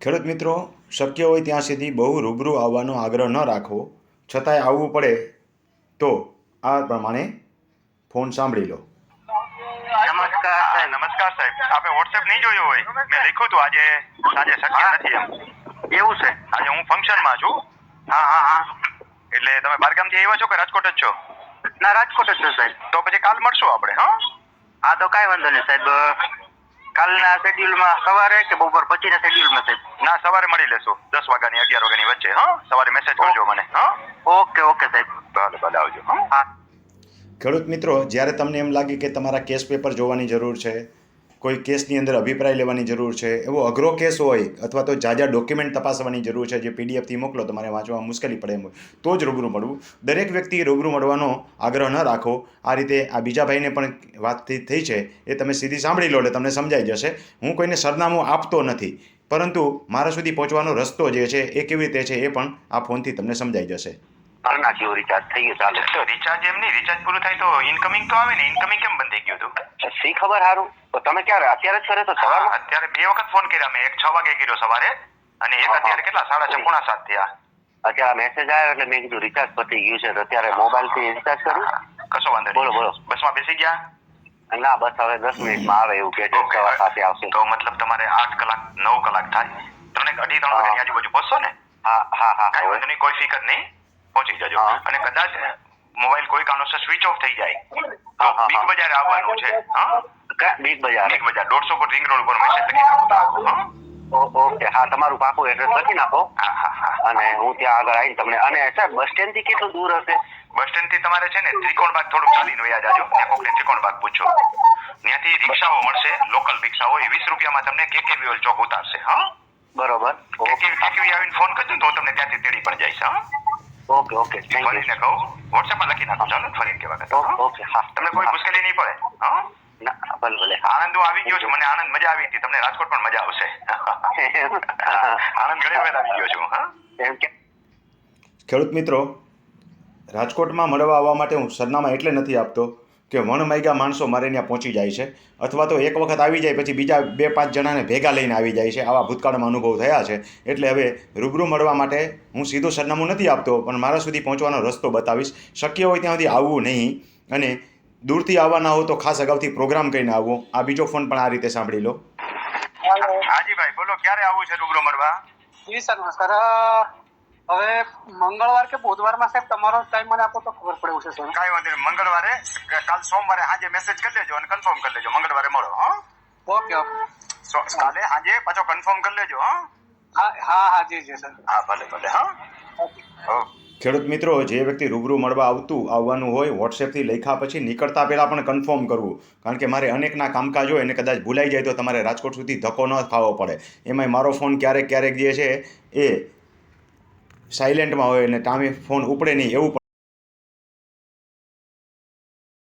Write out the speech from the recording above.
ખેડૂત મિત્રો શક્ય હોય ત્યાં સુધી બહુ રૂબરૂ આવવાનો આગ્રહ ન રાખવો છતાંય આવવું પડે તો આ પ્રમાણે ફોન સાંભળી લો. નમસ્કાર સાહેબ નમસ્કાર સાહેબ. આપે વોટ્સએપ નહીં જોયું હોય? મેં લખ્યું હતું આજે સાંજે શક્ય નથી એમ. એવું છે? આજે હું ફંક્શનમાં છું. હા હા હા. એટલે તમે બારગામથી આવ્યા છો કે રાજકોટ જ છો? ના રાજકોટ જ છો સાહેબ. તો પછી કાલ મળશું આપણે હા? હા તો કાંઈ વાંધો નહીં સાહેબ. કાલના શેડ્યુલમાં સવારે કે બપોર પછીના શેડ્યુલમાં સાહેબ? ના સવારે મળી લેશું. દસ વાગ્યાની અગિયાર વાગ્યાની વચ્ચે હા? સવારે મેસેજ કરજો મને હા? ઓકે ઓકે સાહેબ. ભલે ભલે આવજો હા? ખેડૂત મિત્રો જ્યારે તમને એમ લાગે કે તમારા કેસ પેપર જોવાની જરૂર છે કોઈ કેસની અંદર અભિપ્રાય લેવાની જરૂર છે એવો અઘરો કેસ હોય અથવા તો જાજા ડોક્યુમેન્ટ તપાસવાની જરૂર છે જે પીડીએફથી મોકલો તમારે વાંચવામાં મુશ્કેલી પડે એમ હોય તો જ રૂબરૂ મળવું. દરેક વ્યક્તિ રૂબરૂ મળવાનો આગ્રહ ન રાખો. આ રીતે આ બીજા ભાઈને પણ વાતચીત થઈ છે એ તમે સીધી સાંભળી લો એટલે તમને સમજાઈ જશે. હું કોઈને સરનામું આપતો નથી પરંતુ મારા સુધી પહોંચવાનો રસ્તો જે છે એ કેવી રીતે છે એ પણ આ ફોનથી તમને સમજાઈ જશે. રિચાર્જ થઈ ગયું ચાલે. રિચાર્જ એમ નહીં રિચાર્જ પૂરું થાય તો ઇન્કમિંગ તો આવે ને ઇન્કમિંગ કેમ બંધ થઈ ગયું હતું ખબર તો તમે ક્યારે? અત્યારે જ કરે તો સવારમાં? અત્યારે બે વખત ફોન કર્યા મેં. એક છ વાગે કર્યો સવારે. અને એક હા, હા. અત્યારે કેટલા? સાડા છ પોણા સાત થયા. અત્યારે મેસેજ આવ્યો એટલે મેં કીધું રિચાર્જ પતી ગયું છે. તો અત્યારે મોબાઈલથી રિચાર્જ કરું કશો વાંધો બોલો બોલો, બોલો. બસમાં બેસી ગયા? ના બસ હવે દસ મિનિટમાં આવે એવું કે સવાર સાથે આવશે. તો મતલબ તમારે આઠ કલાક નવ કલાક થાય. તમને અઢી ત્રણ કલાક વાગ્યાની આજુબાજુ પહોંચશો ને? હા હા હા કાંઈ વાંધો નહીં કોઈ ફિકર નહીં. પહોંચી જજો. અને કદાચ મોબાઈલ કોઈ કારણોસર સ્વિચ ઓફ થઈ જાય. તો બિગ બજાર આવવાનું છે હા? બિગ બજાર બિગ બજાર દોઢસો ફૂટ રિંગ રોડ ઉપર મેસેજ લખી નાખો. હા? ઓકે હા તમારું પાકું એડ્રેસ લખી નાખો. અને હું ત્યાં આગળ આવીને તમને અને સાહેબ બસ સ્ટેન્ડથી કેટલું દૂર હશે? બસ સ્ટેન્ડથી તમારે છે ને ત્રિકોણ બાગ થોડુંક ચાલીને વયા જાજો. ત્યાં કોકને ત્રિકોણ બાગ પૂછો. ત્યાંથી રિક્ષાઓ મળશે લોકલ રિક્ષાઓ. એ વીસ રૂપિયામાં તમને કેકેવીઓલ ચોક ઉતારશે હા? બરોબર. કેકેવી કેકેવી આવીને ફોન કરજો તો હું તમને ત્યાંથી તેડી પણ જઈશ હા? ઓકે ઓકે ફરીને કહું? વોટ્સએપમાં લખી નાખો. ચાલો ફરીને કેવા કરતા ઓકે હા. તમને કોઈ મુશ્કેલી નહીં પડે. હા? ના ભલે ભલે. આનંદ હું આવી ગયો છું. મને આનંદ મજા આવી હતી. તમને રાજકોટ પણ મજા આવશે. આનંદ ઘણી વખત આવી ગયો છું હા. ખેડૂત મિત્રો રાજકોટમાં મળવા આવવા માટે હું સરનામા એટલે નથી આપતો. કે વણ માણસો મારે ત્યાં પહોંચી જાય છે અથવા તો એક વખત આવી જાય પછી બીજા બે પાંચ જણાને ભેગા લઈને આવી જાય છે. આવા ભૂતકાળમાં અનુભવ થયા છે. એટલે હવે રૂબરૂ મળવા માટે હું સીધું સરનામું નથી આપતો પણ મારા સુધી પહોંચવાનો રસ્તો બતાવીશ. શક્ય હોય ત્યાં સુધી આવવું નહીં અને દૂરથી આવવાના હો તો ખાસ અગાઉથી પ્રોગ્રામ કરીને આવવો આ બીજો ફોન પણ આ રીતે સાંભળી લો. હાજી ભાઈ બોલો ક્યારે આવવું છે રૂબરૂ મળવા? જી સર સર હવે મંગળવાર કે બુધવારમાં સાહેબ તમારો ટાઈમ મને આપો તો ખબર પડે છે સર કાંઈ વાંધો નહીં. મંગળવારે કાલ સોમવારે આજે મેસેજ કરી લેજો અને કન્ફર્મ કરી લેજો. મંગળવારે મળો હા. ઓકે ઓકે સો- કાલે હાજે પાછો કન્ફર્મ કરી લેજો હા. હા હા હા જી જી સર હા ભલે ભલે હા. ઓકે ખેડૂત મિત્રો જે વ્યક્તિ રૂબરૂ મળવા આવતું આવવાનું હોય વોટ્સએપથી લખ્યા પછી નીકળતા પહેલાં પણ કન્ફર્મ કરવું. કારણ કે મારે અનેકના કામકાજ હોય એને કદાચ ભૂલાઈ જાય તો તમારે રાજકોટ સુધી ધક્કો ન ખાવો પડે. એમાંય મારો ફોન ક્યારેક ક્યારેક જે છે એ સાયલેન્ટમાં હોય અને ટામે ફોન ઉપડે નહીં એવું પણ